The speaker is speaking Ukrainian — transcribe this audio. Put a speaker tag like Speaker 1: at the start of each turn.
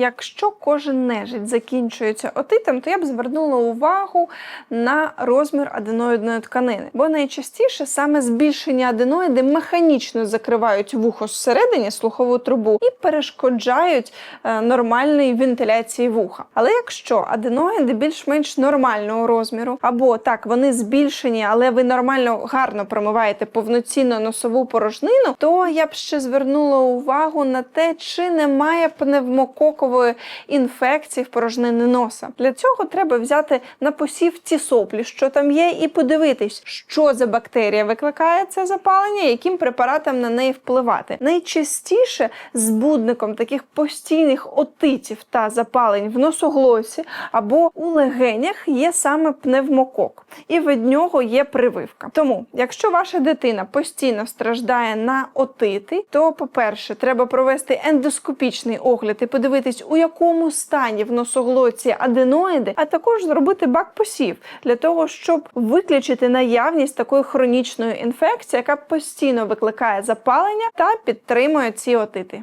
Speaker 1: якщо кожен нежить закінчується отитом, то я б звернула увагу на розмір аденоїдної тканини. Бо найчастіше саме збільшення аденоїди механічно закривають вухо зсередині слухову трубу і перешкоджають е, нормальній вентиляції вуха. Але якщо аденоїди більш-менш нормального розміру, або так вони збільшені, але ви нормально гарно промиваєте повноцінно носову порожнину, то я б ще звернула увагу на те, чи немає пневмококової інфекції в порожнини носа. Для цього треба взяти на посів ті соплі, що там є, і подивитись, що за бактерія викликає це запалення, яким препаратом на неї впливати. Найчастіше збудником таких постійних отитів та запалень в носоглосі або у легенях є саме пневмокок, і від нього є прививка. Тому, якщо ваша дитина постійно страждає на отити, то, по-перше, треба провести ендоскопічний огляд і подивитись, у якому стані в носоглотці аденоїди, а також зробити бак-посів для того, щоб виключити наявність такої хронічної інфекції, яка постійно викликає запалення та підтримує ці отити.